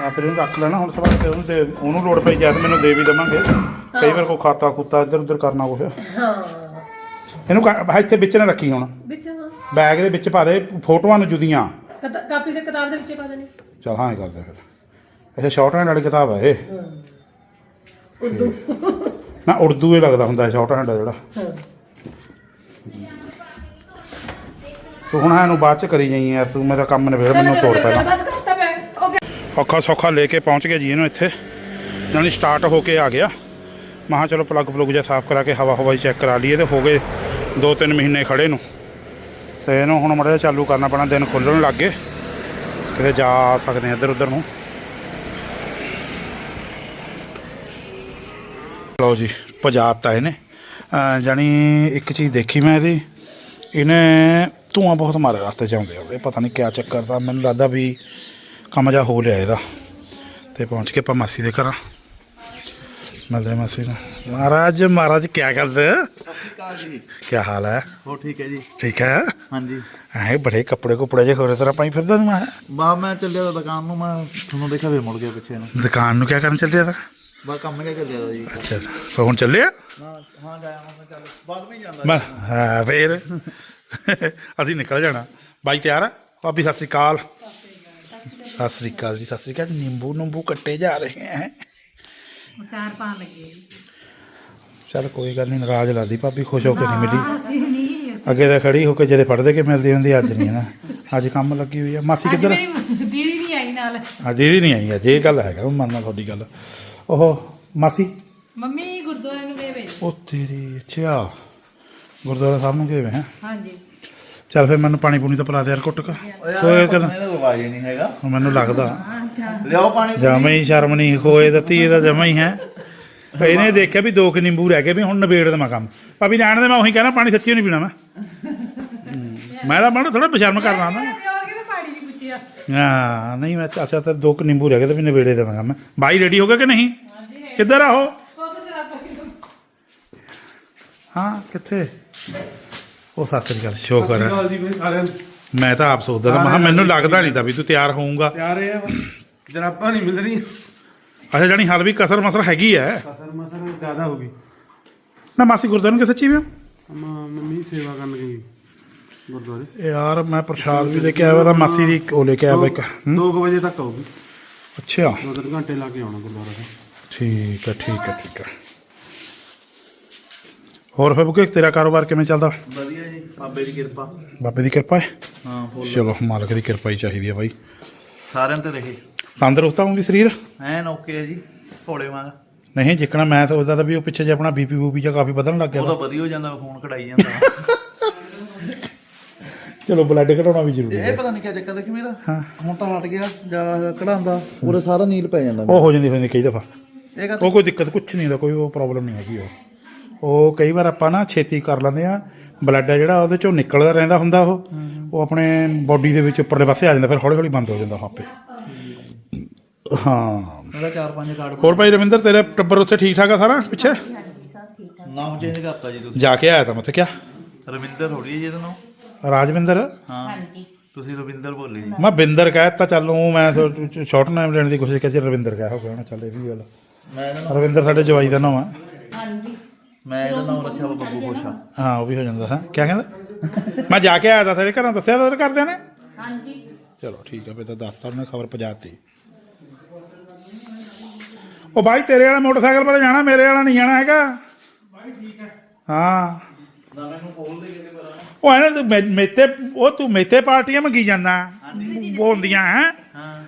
ਹਾਂ ਫਿਰ ਇਹਨੂੰ ਰੱਖ ਲੈਣਾ ਹੁਣ ਸਵਾਲ ਤੇ ਉਹਨੂੰ ਉਹਨੂੰ ਲੋੜ ਪਈ ਜੈਸਮੀਨ ਨੂੰ ਦੇ ਵੀ ਦਵਾਂਗੇ। ਕਈ ਵਾਰ ਕੋਈ ਖਾਤਾ ਖੂਤਾ ਇੱਧਰ ਉੱਧਰ ਕਰਨਾ ਕੁਛ। ਹਾਂ। ਇਹਨੂੰ ਕ- ਇੱਥੇ ਵਿੱਚ ਨਾ ਰੱਖੀ ਹੁਣ। ਵਿੱਚ ਹਾਂ। ਬੈਗ ਦੇ ਵਿੱਚ ਪਾ ਦੇ ਫੋਟੋਆਂ ਨੂੰ ਜੁਦੀਆਂ। ਕਿਤਾ- ਕਾਪੀ ਦੇ ਕਿਤਾਬ ਦੇ ਵਿੱਚ ਪਾ ਦੇਣੀ। ਚਲ ਹਾਂ ਇਹ ਕਰਦੇ ਫਿਰ। ਇਹ ਸ਼ਾਰਟ ਹੈਂਡ ਵਾਲੀ ਕਿਤਾਬ ਹੈ ਇਹ। ਉਰਦੂ। ਨਾ ਉਰਦੂ ਹੀ ਲੱਗਦਾ ਹੁੰਦਾ ਸ਼ਾਰਟ ਹੈਂਡ ਜਿਹੜਾ। ਹਾਂ। ਤੂੰ ਹੁਣ ਇਹਨੂੰ ਬਾਅਦ ਚ ਕਰੀ ਜਾਈ ਯਾਰ ਤੂੰ ਮੇਰਾ ਕੰਮ ਨਿਬੇੜ ਮੈਨੂੰ ਤੋੜ ਪਹਿਲਾਂ। ਬਸ ਕਰਤਾ ਬੈਗ ਓਕੇ। ਔਖਾ ਸੌਖਾ ਲੈ ਕੇ ਪਹੁੰਚ ਗਿਆ ਜੀ ਇਹਨੂੰ ਇੱਥੇ। ਜਾਨੀ ਸਟਾਰਟ ਹੋ ਕੇ ਆ ਗਿਆ। ਮਹਾ ਚਲੋ ਪਲੱਗ ਪਲੁੱਗ ਜਿਹਾ ਸਾਫ਼ ਕਰਾ ਕੇ ਹਵਾ ਹਵਾਈ ਚੈੱਕ ਕਰਾ ਲਈਏ ਤੇ ਹੋ ਗਏ 2-3 ਮਹੀਨੇ ਖੜੇ ਨੂੰ। ਤੇ ਇਹਨੂੰ ਹੁਣ ਮੜਾ ਚਾਲੂ ਕਰਨਾ ਪੈਣਾ, ਦਿਨ ਖੁੱਲਣ ਲੱਗ ਗਏ। ਕਿਤੇ ਜਾ ਸਕਦੇ ਆ ਇੱਧਰ ਉੱਧਰ ਨੂੰ। ਲਓ ਜੀ ਪਜਾਤਾ ਇਹਨੇ। ਅਹ ਜਾਣੀ ਇੱਕ ਚੀਜ਼ ਦੇਖੀ ਮੈਂ ਇਹਦੀ। ਇਹਨੇ ਧੂਆਂ ਬਹੁਤ ਮਾਰਿਆ ਰਸਤੇ ਚ ਆਉਂਦੇ ਆਉਂਦੇ ਪਤਾ ਨਹੀਂ ਕਿਆ ਚੱਕਰ ਦਾ ਮੈਨੂੰ ਲੱਗਦਾ ਵੀ ਕੰਮ ਜਾ ਹੋ ਲਿਆ ਇਹਦਾ। ਤੇ ਪਹੁੰਚ ਕੇ ਆਪਾਂ ਮਾਸੀ ਦੇ ਘਰ। ਮਿਲਦੇ ਹਾਂ ਮਾਸੀ ਨੂੰ। ਮਹਾਰਾਜ ਮਹਾਰਾਜ ਕੀ ਕਰਦੇ? ਜੀ। ਕੀ ਹਾਲ ਹੈ? ਹੋ ਠੀਕ ਹੈ ਜੀ। ਠੀਕ ਹੈ? ਹਾਂਜੀ। ਐ ਬੜੇ ਕੱਪੜੇ ਕੁਪੜੇ ਜੇ ਹੋਰੇ ਤਰ੍ਹਾਂ ਪਾਈ ਫਿਰਦਾ ਤੂੰ ਮੈਂ ਬਾ ਮੈਂ ਚੱਲਿਆ ਤਾਂ ਦੁਕਾਨ ਨੂੰ ਮੈਂ ਤੁਹਾਨੂੰ ਦੇਖਿਆ ਫਿਰ ਮੁੜ ਗਿਆ ਪਿੱਛੇ ਨੂੰ। ਦੁਕਾਨ ਨੂੰ ਕੀ ਕਰਨ ਚੱਲਿਆ ਤਾ? ਬਾ ਕੰਮ ਕਿਆ ਚੱਲਿਆ ਤਾ ਜੀ? ਅੱਛਾ ਫਿਰ ਹੁਣ ਚੱਲਿਆ ਹਾਂ ਹਾਂ ਜਾਇਆ ਮੈਂ ਚੱਲ। ਬਾਅਦ ਵਿੱਚ ਜਾਂਦਾ ਮੈਂ ਹਾਂ ਫੇਰ? ਅਸੀਂ ਨਿਕਲ ਜਾਣਾ। ਬਾਈ ਤਿਆਰ ਆ? ਭਾਬੀ ਸਤਿ ਸ੍ਰੀ ਅਕਾਲ। ਸਤਿ ਸ੍ਰੀ ਅਕਾਲ ਜੀ। ਸਤਿ ਸ੍ਰੀ ਅਕਾਲ ਨਿੰਬੂ ਨਿੰਬੂ ਕੱਟੇ ਜਾ ਰਹੇ ਹੈ। ਚਾਰ ਪਾਣ ਲੱਗੇ ਚਲ ਕੋਈ ਗੱਲ ਨਹੀਂ ਨਾਰਾਜ਼ ਲਾਦੀ ਭਾਬੀ ਖੁਸ਼ ਹੋ ਕੇ ਨਹੀਂ ਮਿਲੀ। ਅੱਗੇ ਤਾਂ ਖੜੀ ਹੋ ਕੇ ਜਦੇ ਫੜਦੇ ਕੇ ਮਿਲਦੀ ਹੁੰਦੀ ਅੱਜ ਨਹੀਂ ਹੈ ਨਾ। ਅੱਜ ਕੰਮ ਲੱਗੀ ਹੋਈ ਆ। ਮਾਸੀ ਅੱਜ ਕਿੱਧਰ? ਮੇਰੀ ਦੀਦੀ ਨਹੀਂ ਆਈ ਨਾਲ। ਅੱਜ ਇਹਦੀ ਨਹੀਂ ਆਈ ਅੱਜ ਇਹ ਗੱਲ ਹੈਗਾ ਉਹ ਮੰਨਦਾ ਤੁਹਾਡੀ ਗੱਲ। ਉਹ ਮਾਸੀ? ਮੰਮੀ ਗੁਰਦੁਆਰੇ ਨੂੰ ਗਏ ਵੇ ਉਹ ਤੇਰੀ ਅੱਛਾ। ਗੁਰਦੁਆਰਾ ਸਾਹਿਬ ਨੂੰ ਗਏ ਵੇ ਹੈ? ਹਾਂਜੀ। ਚੱਲ ਫਿਰ ਮੈਨੂੰ ਪਾਣੀ ਪੂਣੀ ਤਾਂ ਪਿਲਾ ਦੇ ਯਾਰ ਕੁੱਟ ਕੇ। ਓਏ ਕੋਈ ਕਦ ਇਹਦਾ ਆਵਾਜ਼ ਹੀ ਨਹੀਂ ਹੈਗਾ। ਮੈਨੂੰ ਲੱਗਦਾ। ਲਿਆਓ ਪਾਣੀ। ਜਮਾ ਹੀ ਸ਼ਰਮ ਨਹੀਂ ਖੋਏ ਦਿੱਤੀ ਇਹਦਾ ਜਮਾ ਹੀ ਹੈ। ਇਹਨੇ ਦੇਖਿਆ ਵੀ ਦੋ ਕਿ ਨਿੰਬੂ ਰਹਿ ਗਏ ਵੀ ਹੁਣ ਨਿਬੇੜ ਦੇਵਾਂ ਕੰਮ। ਭਾਬੀ ਰਹਿਣ ਦੇ ਮੈਂ ਉਹੀ ਕਹਿਣਾ ਪਾਣੀ ਸੱਚੀ ਨਹੀਂ ਪੀਣਾ ਮੈਂ। ਹੂੰ। ਮੈਂ ਤਾਂ ਮੈਨੂੰ ਥੋੜਾ ਬਸ਼ਰਮ ਨਹੀਂ ਪੁੱਛਿਆ। ਹਾਂ ਨਹੀਂ ਮੈਂ ਅੱਛਾ ਤੇ ਦੋ ਕੁ ਨਿੰਬੂ ਰਹਿ ਗਏ ਤੇ ਵੀ ਨਿਬੇੜੇ ਦੇਵਾਂਗਾ ਮੈਂ ਬਾਈ ਰੈਡੀ ਹੋ ਗਿਆ ਕਿ ਨਹੀਂ? ਕਿੱਧਰ ਆ ਉਹ? ਹਾਂ ਕਿੱਥੇ? ਉਹ ਸਤਿ ਸ੍ਰੀ ਅਕਾਲ ਸ਼ੁਕਰ ਹੈ ਜੀ ਫਿਰ ਸਾਰਿਆਂ ਨੂੰ। ਮੈਂ ਤਾਂ ਆਪ ਸੋਚਦਾ ਮੈਂ ਕਿਹਾ ਮੈਨੂੰ ਲੱਗਦਾ ਨਹੀਂ ਤਾਂ ਵੀ ਤੂੰ ਤਿਆਰ ਹੋਊਗਾ। ਪਿਆਰੇ ਆ ਜਰਾਬਾਂ ਨਹੀਂ ਮਿਲ ਰਹੀ ਅੱਛਾ ਜਾਨੀ ਹਾਲ ਵੀ ਕਸਰ ਮਸਰ ਹੈਗੀ ਐ। ਫਸਲ ਮਸਲ ਜ਼ਿਆਦਾ ਹੋ ਗਈ। ਨਾ ਮਾਸੀ ਗੁਰਦੁਆਰੇ ਨੂੰ ਕਿ ਸੱਚੀ ਵੀ ਹੋ? ਅਮਾ ਮੰਮੀ ਸੇਵਾ ਕਰਨ ਗਈ। ਗੁਰਦੁਆਰੇ। ਯਾਰ ਮੈਂ ਪ੍ਰਸ਼ਾਦ ਵੀ ਲੈ ਕੇ ਆਇਆ ਵਾ ਮਾਸੀ ਦੀ ਉਹ ਲੈ ਕੇ ਆਇਆ ਵਾ ਇੱਕ। ਹੂੰ? 2 ਵਜੇ ਤੱਕ ਆਊਗੀ। ਅੱਛਾ। ਦੋ ਤਿੰਨ ਘੰਟੇ ਲਾ ਕੇ ਆਉਣਾ ਗੁਰਦੁਆਰਾ ਤੋਂ ਠੀਕ ਹੈ ਠੀਕ ਹੈ ਠੀਕ ਹੈ ਹੋਰ ਫਿਰ ਬੁਕੇ ਤੇਰਾ ਕਾਰੋਬਾਰ ਕਿਵੇਂ ਚੱਲਦਾ? ਵਧੀਆ ਜੀ ਬਾਬੇ ਦੀ ਕਿਰਪਾ। ਬਾਬੇ ਦੀ ਕਿਰਪਾ ਹੈ ਹਾਂ ਫੁੱਲ। ਚਲੋ ਮਾਲਕ ਦੀ ਕਿਰਪਾ ਹੀ ਚਾਹੀਦੀ ਹੈ ਬਾਈ। ਸਾਰਿਆਂ ਤੇ ਰਹੇ। ਤੰਦਰੁਸਤ ਹੋਊਗੀ ਸਰੀਰ? ਐਨ ਓਕੇ ਹੈ ਜੀ ਘੋੜੇ ਵਾਂਗ। ਨਹੀਂ ਜਿੱਕਣਾ ਮੈਂ ਸੋਚਦਾ ਤਾਂ ਵੀ ਉਹ ਪਿੱਛੇ ਜੇ ਆਪਣਾ ਬੀਪੀ ਬੂਪੀ ਜਾਂ ਕਾਫੀ ਵਧਣ ਲੱਗ ਗਿਆ ਉਹ ਤਾਂ ਵਧੀਆ ਹੋ ਜਾਂਦਾ ਖੂਨ ਕਢਾਈ ਜਾਂਦਾ। ਚਲੋ ਬਲੱਡ ਘਟਾਉਣਾ ਵੀ ਜ਼ਰੂਰੀ ਹੈ। ਇਹ ਪਤਾ ਨਹੀਂ ਕਿਆ ਚੱਕਰ ਦੇਖੀ ਮੇਰਾ। ਹੁਣ ਤਾਂ ਹਟ ਗਿਆ ਜਾ ਕਢਾਉਂਦਾ ਪੂਰਾ ਸਾਰਾ ਨੀਲ ਪੈ ਜਾਂਦਾ। ਉਹ ਹੋ ਜਾਂਦੀ ਜਾਂਦੀ ਕਈ ਦਫਾ। ਇਹ ਕਾ ਉਹ ਕੋਈ ਦਿੱਕਤ ਕੁਛ ਨਹੀਂ ਦਾ ਕੋਈ ਉਹ ਪ੍ਰੋਬਲਮ ਨਹੀਂ ਹੈਗੀ ਉਹ। ਉਹ ਕਈ ਵਾਰ ਆਪਾਂ ਨਾ ਛੇਤੀ ਕਰ ਲੈਂਦੇ ਆ ਬਲੱਡ ਆ ਜਿਹੜਾ ਉਹਦੇ ਚੋਂ ਨਿਕਲਦਾ ਰਹਿੰਦਾ ਹੁੰਦਾ ਉਹ ਉਹ ਆਪਣੇ ਬਾਡੀ ਦੇ ਵਿੱਚ ਉੱਪਰਲੇ ਪਾਸੇ ਆ ਜਾਂਦਾ ਫਿਰ ਹੌਲੀ ਹੌਲੀ ਬੰਦ ਹੋ ਜਾਂਦਾ ਉਹ ਆਪੇ ਹਾਂ। ਮੇਰਾ ਚਾਰ ਪੰਜ ਕਾਰਡ ਹੋਰ ਭਾਈ ਰਵਿੰਦਰ ਤੇਰੇ ਟੱਬਰ ਉੱਥੇ ਠੀਕ ਠਾਕ ਆ ਸਾਰਾ ਪਿੱਛੇ? ਨਾਮ ਚੇਂਜ ਕਰਤਾ ਜੀ ਤੁਸੀਂ। ਜਾ ਕੇ ਆਇਆ ਤਾਂ ਮੈਂ ਉੱਥੇ ਕਿਆ ਰਵਿੰਦਰ ਥੋੜੀ ਜੀ ਇਹਦਾ ਨਾਮ? ਰਾਜਵਿੰਦਰ? ਹਾਂ। ਤੁਸੀਂ ਰਵਿੰਦਰ ਬੋਲੇ ਜੀ। ਮੈਂ ਬਿੰਦਰ ਕਹਿਤਾ ਚੱਲ ਉਹ ਮੈਂ ਸ਼ਾਰਟ ਨਾਮ ਲੈਣ ਦੀ ਕੋਸ਼ਿਸ਼ ਕੀਤੀ ਰਵਿੰਦਰ ਕਹਿ ਹੋ ਗਿਆ ਹੁਣ ਚੱਲ ਇਹ ਵੀ ਗੱਲ। ਮੈਂ ਰਵਿੰਦਰ ਸਾਡੇ ਜਵਾਈ ਦਾ ਨਾਮ ਆ। ਮੈਂ ਇਹਦਾ ਨਾਮ ਰੱਖਿਆ ਵਾ ਬੱਬੂ ਖੁਸ਼ਾ ਹਾਂ ਉਹ ਵੀ ਹੋ ਜਾਂਦਾ ਹੈ? ਕਿਆ ਕਹਿੰਦਾ? ਮੈਂ ਜਾ ਕੇ ਆਇਆ ਤਾਂ ਤੇਰੇ ਘਰਾਂ ਦੱਸਿਆ ਤਾਂ ਘਰਦਿਆਂ ਨੇ? ਹਾਂਜੀ। ਚਲੋ ਠੀਕ ਹੈ ਫਿਰ ਤਾਂ ਦੱਸਤਾ ਉਹਨੇ ਖਬਰ ਪਹੁੰਚਾਤੀ। ਉਹ ਬਾਈ ਤੇਰੇ ਵਾਲਾ ਮੋਟਰਸਾਈਕਲ ਪਰ ਜਾਣਾ ਮੇਰੇ ਵਾਲਾ ਨਹੀਂ ਜਾਣਾ ਹੈਗਾ? ਬਾਈ ਠੀਕ ਹੈ ਹਾਂ। ਨਾ ਮੈਨੂੰ ਖੋਲ ਦੇ ਕਿਤੇ ਪਰ ਉਹ ਇਹਨਾਂ ਤੂੰ ਮੇਤੇ ਉਹ ਤੂੰ ਮੇਤੇ ਪਾਰਟੀਆਂ ਮੰਗੀ ਜਾਂਦਾ। ਉਹ ਹੁੰਦੀਆਂ ਹੈ? ਹਾਂ।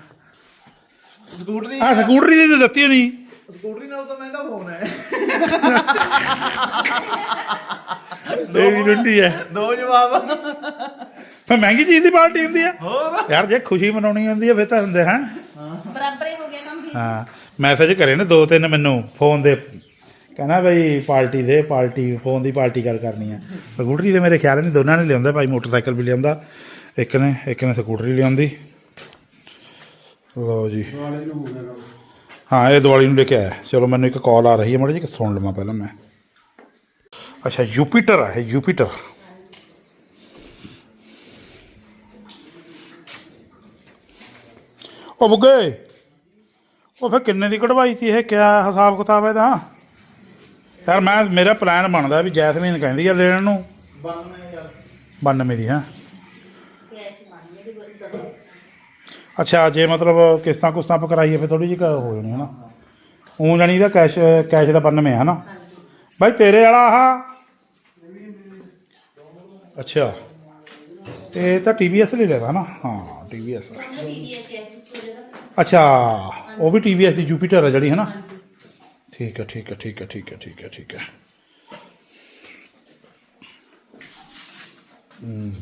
ਸਕੂਟਰੀ ਆ ਸਕੂਟਰੀ ਦੀ ਦਿੱਤੀ ਨਹੀਂ ਸਕੂਟਰੀ ਨਾਲ ਤਾਂ ਮਹਿੰਗਾ ਫੋਨ ਹੈ। ਇਹ ਵੀ ਰੁੰਡੀ ਹੈ। ਦੋ ਜਵਾਬ। ਫਿਰ ਮਹਿੰਗੀ ਚੀਜ਼ ਦੀ ਪਾਰਟੀ ਹੁੰਦੀ ਆ ਹੋਰ? ਯਾਰ ਜੇ ਖੁਸ਼ੀ ਮਨਾਉਣੀ ਹੁੰਦੀ ਹੈ ਫਿਰ ਤਾਂ ਹੁੰਦੇ ਹੈ? ਬਰਾਬਰ ਹੀ ਹੋ ਗਿਆ ਕੰਮ ਵੀ। ਹਾਂ ਮੈਸੇਜ ਕਰੇ ਨੇ ਦੋ ਤਿੰਨ ਮੈਨੂੰ ਫੋਨ ਦੇ। ਕਹਿੰਦਾ ਬਈ ਪਾਰਟੀ ਦੇ ਪਾਰਟੀ ਫੋਨ ਦੀ ਪਾਰਟੀ ਗੱਲ ਕਰਨੀ ਆ ਸਕੂਟਰੀ ਦੇ ਮੇਰੇ ਖਿਆਲ ਨਹੀਂ ਦੋਨਾਂ ਨੇ ਲਿਆਉਂਦਾ ਭਾਈ ਮੋਟਰਸਾਈਕਲ ਵੀ ਲਿਆਉਂਦਾ। ਇੱਕ ਨੇ ਇੱਕ ਨੇ ਸਕੂਟਰੀ ਲਿਆਉਂਦੀ। ਲਓ ਜੀ। ਹਾਂ ਇਹ ਦੀਵਾਲੀ ਨੂੰ ਲੈ ਕੇ ਆਇਆ ਚਲੋ ਮੈਨੂੰ ਇੱਕ ਕਾਲ ਆ ਰਹੀ ਹੈ ਮਾੜੀ ਜਿਹੀ ਸੁਣ ਲਵਾਂ ਪਹਿਲਾਂ ਮੈਂ। ਅੱਛਾ ਯੂਪੀਟਰ ਆ ਇਹ ਯੂਪੀਟਰ ਉਹ ਬੁੱਗੇ ਉਹ ਫਿਰ ਕਿੰਨੇ ਦੀ ਕਢਵਾਈ ਸੀ ਇਹ? ਕਿਆ ਹਿਸਾਬ ਕਿਤਾਬ ਇਹਦਾ? ਯਾਰ ਮੈਂ ਮੇਰਾ ਪਲਾਨ ਬਣਦਾ ਵੀ ਜੈਸਮੀਨ ਕਹਿੰਦੀ ਆ ਲੈਣ ਨੂੰ। 92 ਦੀ ਹਾਂ। ਅੱਛਾ, ਜੇ ਮਤਲਬ ਕਿਸ਼ਤਾਂ ਕੁਸ਼ਤਾਂ ਆਪਾਂ ਕਰਾਈਏ ਫਿਰ ਥੋੜੀ ਜਿਹੀ ਕ- ਹੋ ਜਾਣੀ ਹੈ ਨਾ ਉਹ ਜਾਣੀ ਦਾ ਕੈਸ਼ ਕੈਸ਼ ਦਾ 92 ਹੈ ਨਾ ਬਾਈ, ਤੇਰੇ ਵਾਲਾ ਆਹ? ਅੱਛਾ। ਇਹ ਤਾਂ TVS ਲੈ ਲੈਦਾ ਨਾ? ਹਾਂ TVS ਅੱਛਾ, ਉਹ ਵੀ TVS ਦੀ ਜੁਪੀਟਰ ਹੈ ਜਿਹੜੀ ਹੈ ਨਾ ਠੀਕ ਹੈ ਠੀਕ ਹੈ ਠੀਕ ਹੈ ਠੀਕ ਹੈ ਠੀਕ ਹੈ ਠੀਕ ਹੈ। ਹਮ।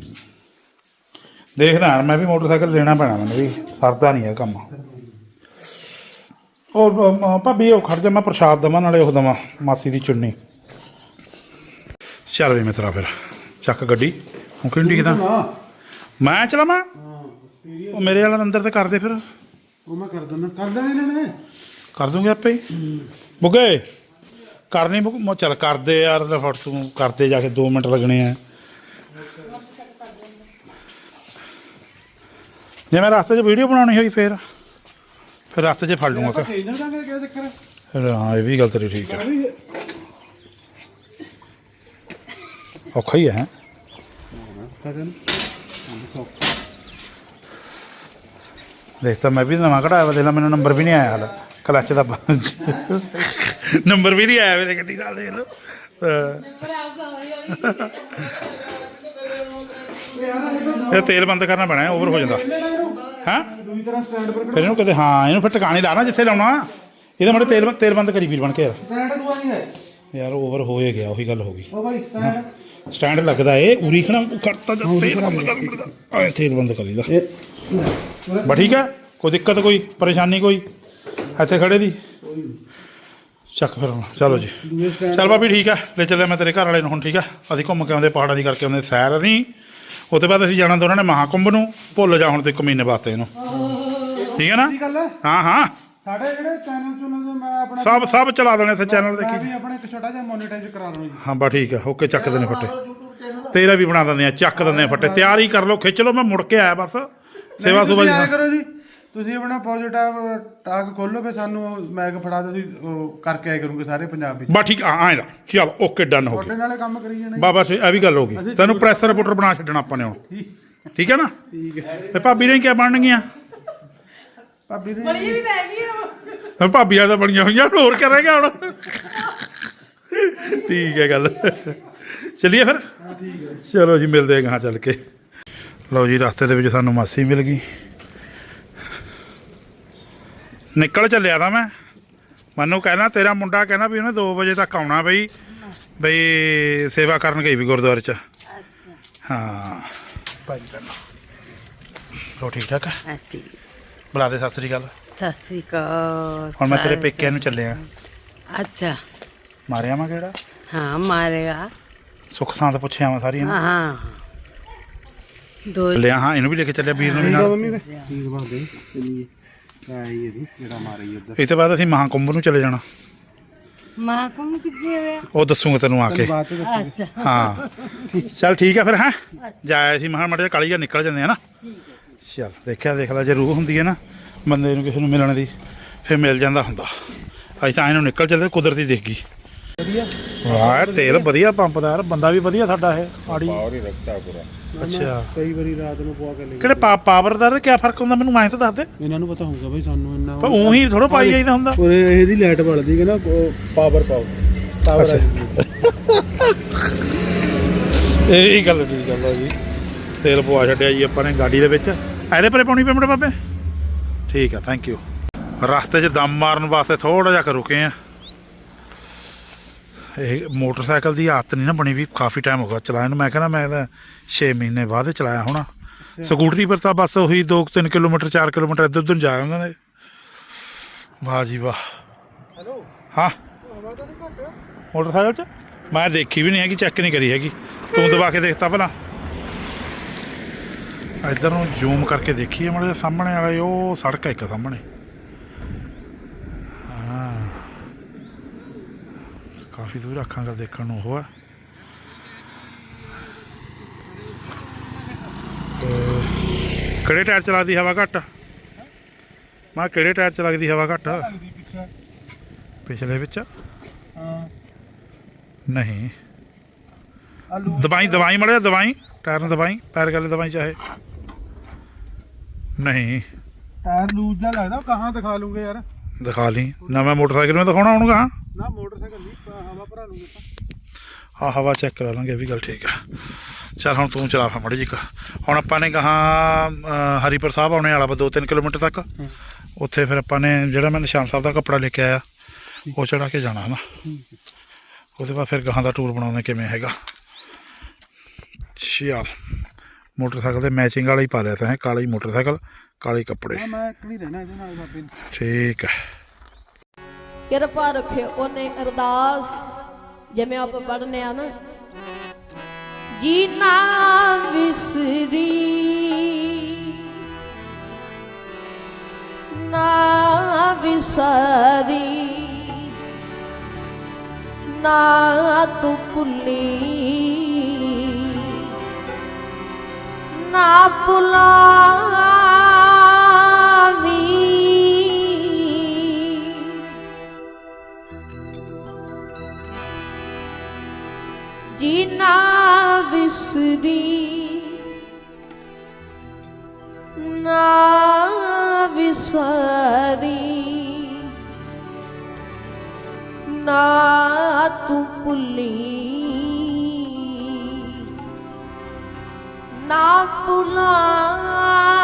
ਦੇਖਦਾ ਯਾਰ ਮੈਂ ਵੀ ਮੋਟਰਸਾਈਕਲ ਲੈਣਾ ਪੈਣਾ ਮੈਨੂੰ ਵੀ ਸਰਦਾ ਨਹੀਂ ਹੈ ਕੰਮ। ਉਹ ਭਾਬੀ ਉਹ ਖੜ ਜਾ ਮੈਂ ਪ੍ਰਸ਼ਾਦ ਦਵਾਂ ਨਾਲੇ ਉਹ ਦਵਾਂ ਮਾਸੀ ਦੀ ਚੁੰਨੀ। ਚੱਲ ਵੀ ਮਿੱਤਰਾ ਫਿਰ ਚੱਕ ਗੱਡੀ। ਹੁਣ ਕਿਉਂ ਦਿਖਦਾ ਮੈਂ ਚਲਾਵਾਂ? ਉਹ ਮੇਰੇ ਵਾਲਾ ਅੰਦਰ ਤੇ ਕਰ ਦੇ ਫਿਰ। ਉਹ ਮੈਂ ਕਰ ਦਿੰਦਾ ਕਰ ਦੇਣਾ ਇਹਨਾਂ ਨੇ ਕਰ ਦੂੰਗੇ ਆਪੇ ਬੁੱਗੇ ਕਰਨੀ ਮੋ ਚੱਲ ਕਰਦੇ ਯਾਰ ਫੜ ਤੂੰ ਕਰਦੇ ਜਾ ਕੇ 2 ਮਿੰਟ ਲੱਗਣੇ ਆ। ਜੇ ਮੈਂ ਰਸਤੇ 'ਚ ਵੀਡੀਓ ਬਣਾਉਣੀ ਹੋਈ ਫੇਰ ਫਿਰ ਰਸਤੇ 'ਚ ਫੜ ਲੂੰਗਾ ਚੱਕਰ ਹੈ ਫਿਰ ਹਾਂ ਇਹ ਵੀ ਗੱਲ ਤੇਰੀ ਠੀਕ ਹੈ ਔਖਾ ਹੀ ਹੈ। ਦੇਖ ਤਾਂ ਮੈਂ ਵੀ ਨਵਾਂ ਕਢਾਇਆ ਵਾ ਦੇਖ ਲਾ ਮੈਨੂੰ ਨੰਬਰ ਵੀ ਨਹੀਂ ਆਇਆ ਹਾਲ। ਕਲੱਚ ਦਾ ਨੰਬਰ ਵੀ ਨਹੀਂ ਆਇਆ ਮੇਰੇ ਗੱਡੀ ਦਾ ਦੇਖ ਲਓ। ਇਹ ਤੇਲ ਬੰਦ ਕਰਨਾ ਪੈਣਾ ਓਵਰ ਹੋ ਜਾਂਦਾ। ਹਾਂ? ਦੂਜੀ ਤਰ੍ਹਾਂ ਸਟੈਂਡ ਪਰ ਫਿਰ ਇਹਨੂੰ ਕਿਤੇ ਹਾਂ ਇਹਨੂੰ ਫਿਰ ਟਿਕਾਣੇ ਲਾਣਾ ਜਿੱਥੇ ਲਾਉਣਾ। ਇਹਦੇ ਮਾੜੇ ਤੇਲ ਤੇਲ ਬੰਦ ਕਰੀ ਵੀਰ ਬਣ ਕੇ ਯਾਰ। ਸਟੈਂਡ ਦੂਆ ਨਹੀਂ ਹੈ। ਯਾਰ ਓਵਰ ਹੋਏ ਗਿਆ ਉਹੀ ਗੱਲ ਹੋ ਗਈ। ਉਹ ਭਾਈ ਸਟੈਂਡ। ਸਟੈਂਡ ਲੱਗਦਾ ਏ ਉਰੀ ਖਣਾ ਕਰਤਾ ਜਾਂ ਤੇਲ ਬੰਦ ਕਰ ਆਏ ਤੇਲ ਬੰਦ ਕਰ ਇਹ ਬਾ ਠੀਕ ਹੈ ਕੋਈ ਦਿੱਕਤ ਕੋਈ ਪਰੇਸ਼ਾਨੀ ਕੋਈ ਇੱਥੇ ਖੜੇ ਦੀ? ਚੱਕ ਫਿਰ ਹੁਣ ਚਲੋ ਜੀ। ਚੱਲ ਭਾਬੀ ਠੀਕ ਹੈ ਲੈ ਚੱਲਿਆ ਮੈਂ ਤੇਰੇ ਘਰ ਵਾਲੇ ਨੂੰ ਹੁਣ ਠੀਕ ਆ ਅਸੀਂ ਘੁੰਮ ਕੇ ਆਉਂਦੇ ਪਹਾੜਾਂ ਦੀ ਕਰਕੇ ਆਉਂਦੇ ਸੈਰ ਅਸੀਂ। ਉਹ ਤੋਂ ਬਾਅਦ ਅਸੀਂ ਜਾਣਾ ਦੋਨਾਂ ਨੇ ਮਹਾਕੁੰਭ ਨੂੰ ਭੁੱਲ ਜਾ ਹੁਣ ਤੇ ਇੱਕ ਮਹੀਨੇ ਵਾਸਤੇ ਇਹਨੂੰ। ਠੀਕ ਹੈ ਨਾ? ਕੀ ਗੱਲ ਹੈ। ਹਾਂ ਹਾਂ। ਸਾਡੇ ਜਿਹੜੇ ਚੈਨਲ ਚੁਨਲ ਦੇ ਮੈਂ ਆਪਣਾ ਸਭ ਸਭ ਚਲਾ ਦੇਣੇ ਇੱਥੇ ਚੈਨਲ ਮੈਂ ਦੇਖੀ। ਵੀ ਆਪਣਾ ਇੱਕ ਛੋਟਾ ਜਿਹਾ ਮੋਨੀਟਾਈਜ਼ ਕਰਾ ਦਵਾਂ ਜੀ ਹਾਂ ਬਾ ਠੀਕ ਹੈ। ਓਕੇ ਚੱਕ ਦਿੰਦੇ ਫੱਟੇ। ਤੇਰਾ ਵੀ ਬਣਾ ਦਿੰਦੇ ਆ ਚੱਕ ਦਿੰਦੇ ਆ ਫੱਟੇ। ਤਿਆਰ ਹੀ ਕਰ ਲਓ ਖਿੱਚ ਲਓ ਮੈਂ ਮੁੜ ਕੇ ਆਇਆ ਬਸ। ਸੇਵਾ ਸੁਭਾ ਜੀ ਕਰੋ ਜੀ। ਤੁਸੀਂ ਆਪਣਾ ਪੋਜ਼ਿਟਿਵ ਟਾਕ ਖੋਲੋ ਫੇ ਸਾਨੂੰ ਮੈਗ ਫੜਾ ਦਿਓ ਤੁਸੀਂ ਉਹ ਕਰਕੇ ਆਇਆ ਕਰੂੰਗੇ ਸਾਰੇ ਪੰਜਾਬ ਵਿੱਚ। ਬਾ ਠੀਕ ਆ ਆਏ ਦਾ ਚਲ ਓਕੇ ਡਨ ਹੋ ਤੁਹਾਡੇ ਗਿਆ ਨਾਲੇ ਕੰਮ ਕਰੀ ਜਾਣਾ। ਜੀ। ਬਾ ਬਸ ਇਹ ਵੀ ਗੱਲ ਹੋ ਗਈ। ਤੈਨੂੰ ਪ੍ਰੈਸ ਰਿਪੋਰਟਰ ਬਣਾ ਛੱਡਣਾ ਆਪਾਂ ਨੇ ਹੁਣ। ਠੀਕ। ਹੈ ਨਾ? ਠੀਕ ਹੈ। ਤੇ ਭਾਬੀ ਨੇ ਕੀ ਬਣਨਗੀਆਂ? ਭਾਬੀ ਦੀ ਬੜੀ ਵੀ ਤਾਂ ਹੈਗੀ ਆ। ਹੁਣ ਭਾਬੀਆਂ ਤਾਂ ਬਣੀਆਂ ਹੋਈਆਂ ਹੋਰ ਕਰਾਂਗੇ ਹੁਣ? ਠੀਕ ਹੈ ਗੱਲ। ਚਲਿਏ ਫਿਰ? ਚਲੋ ਜੀ ਮਿਲਦੇ ਹਾਂ ਗਾਂ ਚੱਲ ਕੇ। ਲਓ ਜੀ ਰਸਤੇ ਦੇ ਵਿੱਚ ਸਾਨੂੰ ਮਾਸੀ ਮਿਲ ਗਈ। ਨਿਕਲ ਚੱਲਿਆ ਤਾਂ ਮੈਂ। ਮੈਨੂੰ ਕਹਿਣਾ ਤੇਰਾ ਮੁੰਡਾ ਕਹਿੰਦਾ ਵੀ ਉਹਨੇ 2 ਵਜੇ ਤੱਕ ਆਉਣਾ ਬਈ ਬਈ ਸੇਵਾ ਕਰਨ ਗਈ ਵੀ ਗੁਰਦੁਆਰੇ ਚ। ਹਾਂ। ਭਾਈ ਕਹਿੰਦਾ ਹੋ ਠੀਕ ਠਾਕ ਹੈ? ਅੱਛੀ ਬੁਲਾ ਦੇ ਸਤਿ ਸ੍ਰੀ ਅਕਾਲ। ਸਤਿ ਸ੍ਰੀ ਅਕਾਲ। ਹੁਣ ਮੈਂ ਤੇਰੇ ਪੇਕਿਆਂ ਨੂੰ ਚੱਲਿਆ। ਅੱਛਾ। ਮਾਰਿਆ ਮੈਂ ਕਿਹੜਾ? ਹਾਂ ਮਾਰੇਗਾ ਸੁੱਖ ਸਾਂਦ ਪੁੱਛਿਆ ਮੈਂ ਸਾਰੀਆਂ ਨੂੰ। ਹਾਂ ਹਾਂ। ਦੋ ਲਿਆ ਹਾਂ ਇਹਨੂੰ ਵੀ ਲੈ ਕੇ ਚੱਲਿਆ ਵੀਰ ਨੂੰ ਵੀ ਨਾਲ। ਮੰਮੀ ਠੀਕ ਬਾਤ ਦੇ ਚਲੀਏ ਆਈ ਇਹਦੀ ਜਿਹੜਾ ਮਾਰੀ ਉਧਰ। ਇਹ ਤੋਂ ਬਾਅਦ ਅਸੀਂ ਮਹਾਕੁੰਭ ਨੂੰ ਚਲੇ ਜਾਣਾ। ਮਾਂ ਕੋਲ ਕਿੱਥੇ ਹੋਇਆ? ਉਹ ਦੱਸੂਗਾ ਤੈਨੂੰ ਆ ਕੇ। ਬਾਤ ਤੇ ਅੱਛਾ। ਹਾਂ। ਚੱਲ ਠੀਕ ਹੈ ਫਿਰ ਹੈ? ਜਾਇਆ ਸੀ ਮਹਾ ਮੜੇ ਕਾਲੀ ਨਿਕਲ ਜਾਂਦੇ ਆ ਨਾ। ਚੱਲ ਦੇਖਿਆ ਦੇਖ ਲੈ ਜੇ ਰੂਹ ਹੁੰਦੀ ਹੈ ਨਾ ਬੰਦੇ ਨੂੰ ਕਿਸੇ ਨੂੰ ਮਿਲਣ ਦੀ ਫਿਰ ਮਿਲ ਜਾਂਦਾ ਹੁੰਦਾ। ਅਸੀਂ ਤਾਂ ਇਹਨੂੰ ਨਿਕਲ ਚੱਲੇ ਕੁਦਰਤੀ ਦੇਖ ਗਈ। ਵਧੀਆ। ਵਾਹ ਤੇਲ ਵਧੀਆ ਪੰਪ ਦਾ ਯਾਰ ਬੰਦਾ ਵੀ ਵਧੀਆ ਸਾਡਾ ਇਹ ਆੜੀ। ਪਾਵਰ ਹੀ ਰੱਖਤਾ ਪੂਰਾ। ਅੱਛਾ। ਕਈ ਵਾਰੀ ਰਾਤ ਨੂੰ ਪਵਾ ਕੇ ਲੈ ਕਿਹੜੇ ਪਾ ਪਾਵਰ ਦਾ ਕੀ ਫ਼ਰਕ ਹੁੰਦਾ? ਮੈਨੂੰ ਮੈਂ ਤਾਂ ਦੱਸ ਦੇ। ਇਹਨਾਂ ਨੂੰ ਪਤਾ ਹੋਊਗਾ ਬਈ ਸਾਨੂੰ ਇੰਨਾ ਪਰ ਉਹੀ ਥੋੜਾ ਪਾਈ ਜਾਈਦਾ ਹੁੰਦਾ। ਉਹ ਇਹਦੀ ਲਾਈਟ ਬਲਦੀ ਹੈ ਨਾ ਪਾਵਰ ਪਾਓ। ਪਾਵਰ ਇਹ ਹੀ ਗੱਲ ਠੀਕ ਗੱਲ ਆ ਜੀ। ਤੇਲ ਪਵਾ ਛੱਡਿਆ ਜੀ ਆਪਾਂ ਨੇ ਗਾਡੀ ਦੇ ਵਿੱਚ। ਇਹਦੇ ਪਰੇ ਪਾਉਣੀ ਪੇਮੈਂਟ ਬਾਬੇ? ਠੀਕ ਆ ਥੈਂਕ ਯੂ ਰਸਤੇ 'ਚ ਦਮ ਮਾਰਨ ਵਾਸਤੇ ਥੋੜਾ ਜਿਹਾ ਕੁ ਰੁਕੇ ਆ। ਇਹ ਮੋਟਰਸਾਈਕਲ ਦੀ ਆਦਤ ਨਹੀਂ ਨਾ ਬਣੀ ਵੀ ਕਾਫੀ ਟਾਈਮ ਹੋ ਗਿਆ ਚਲਾਇਆ ਨੂੰ। ਮੈਂ ਕਹਿੰਦਾ ਮੈਂ ਤਾਂ 6 ਮਹੀਨੇ ਬਾਅਦ ਹੀ ਚਲਾਇਆ ਹੋਣਾ। ਸਕੂਟਰੀ ਪਰ ਤਾਂ ਬਸ ਉਹੀ 2-3 ਕਿਲੋਮੀਟਰ 4 ਕਿਲੋਮੀਟਰ ਇੱਧਰ ਉੱਧਰ ਜਾ ਉਹਨਾਂ ਦੇ ਵਾਹ ਜੀ ਵਾਹ। ਹੈਲੋ ਹਾਂ। ਮੋਟਰਸਾਈਕਲ 'ਚ? ਮੈਂ ਦੇਖੀ ਵੀ ਨਹੀਂ ਹੈਗੀ ਚੈੱਕ ਨਹੀਂ ਕਰੀ ਹੈਗੀ। ਤੂੰ ਦਬਾ ਕੇ ਦੇਖਤਾ ਭਲਾ। ਇੱਧਰ ਨੂੰ ਜ਼ੂਮ ਕਰਕੇ ਦੇਖੀਏ ਮਾੜੇ ਸਾਹਮਣੇ ਵਾਲਾ ਉਹ ਸੜਕ ਹੈ ਇੱਕ ਸਾਹਮਣੇ। ਕਾਫੀ ਦੂਰ ਅੱਖਾਂ ਕਰ ਦੇਖਣ ਨੂੰ ਉਹ ਹੈ। ਤੇ ਕਿਹੜੇ ਟਾਇਰ ਚਲਾਦੀ ਹਵਾ ਘੱਟ? ਮੈਂ ਕਿਹੜੇ ਟਾਇਰ ਚ ਲੱਗਦੀ ਹਵਾ ਘੱਟ? ਪਿਛਲੇ ਵਿੱਚ? ਹਾਂ ਨਹੀਂ ਦਵਾਈ ਦਵਾਈ ਮੜਿਆ ਦਵਾਈ ਟਾਇਰ ਨੂੰ ਦਵਾਈ ਪੈਰ ਗੱਲ ਦਵਾਈ ਚਾਹੇ। ਨਹੀਂ। ਟਾਇਰ ਲੂਜ਼ ਜਿਹਾ ਲੱਗਦਾ ਕਹਾਂ ਦਿਖਾ ਲੂੰਗੇ ਯਾਰ? ਦਿਖਾ ਲਈ। ਨਵਾਂ ਮੋਟਰਸਾਈਕਲ ਮੈਂ ਦਿਖਾਉਣਾ ਕਹਾਂ? ਨਾ ਮੋਟਰਸਾਈਕਲ ਪ- ਹਵਾ ਭਰਾ ਲੂੰਗੇ ਆਪਾਂ। ਹਾਂ ਹਵਾ ਚੈੱਕ ਕਰਾ ਲਾਂਗੇ ਇਹ ਵੀ ਗੱਲ ਠੀਕ ਆ। ਚੱਲ ਹੁਣ ਤੂੰ ਚਲਾ ਫਾ ਮੜੀ ਜੀ ਹੁਣ ਆਪਾਂ ਨੇ ਕਹਾ ਹਰੀਪੁਰ ਸਾਹਿਬ ਆਉਣੇ ਵਾਲਾ ਵਾ 2-3 ਕਿਲੋਮੀਟਰ ਤੱਕ। ਉੱਥੇ ਫਿਰ ਆਪਾਂ ਨੇ ਜਿਹੜਾ ਮੈਂ ਨਿਸ਼ਾਨ ਸਾਹਿਬ ਦਾ ਕੱਪੜਾ ਲੈ ਕੇ ਆਇਆ ਉਹ ਚੜਾ ਕੇ ਜਾਣਾ ਹਨਾ? ਉਹਦੇ ਬਾਅਦ ਫਿਰ ਗਾਹਾਂ ਦਾ ਟੂਰ ਬਣਾਉਂਦੇ ਕਿਵੇਂ ਹੈਗਾ। ਚੱਲ ਮੋਟਰਸਾਈਕਲ ਦੇ ਮੈਚਿੰਗ ਵਾਲਾ ਹੀ ਪਾ ਲਿਆ ਤਾਂ ਹੈ ਕਾਲਾ ਹੀ ਮੋਟਰਸਾਈਕਲ ਕਾਲੇ ਕੱਪੜੇ। ਮੈਂ ਇੱਕ ਨਹੀਂ ਰਹਿਣਾ ਇਹਦੇ ਨਾਲ ਬਾਬੇ ਨੂੰ। ਠੀਕ ਹੈ। ਕਿਰਪਾ ਰੱਖਿਓ ਉਹਨੇ ਅਰਦਾਸ ਜਿਵੇਂ ਆਪਾਂ ਪੜ੍ਹਨੇ ਆ ਨਾ। ਜੀ ਨਾ ਵਿਸਰੀ ਨਾ ਵਿਸਰੀ, ਨਾ ਤੂੰ ਭੁੱਲੀ, ਨਾ ਭੁਲਾ ਵਿਸਰੀ। ਨਾ ਵਿਸ਼ਰੀ। ਨਾ ਤੂੰ ਭੁੱਲੀ। ਨਾ ਭੁਲਾਵੀਂ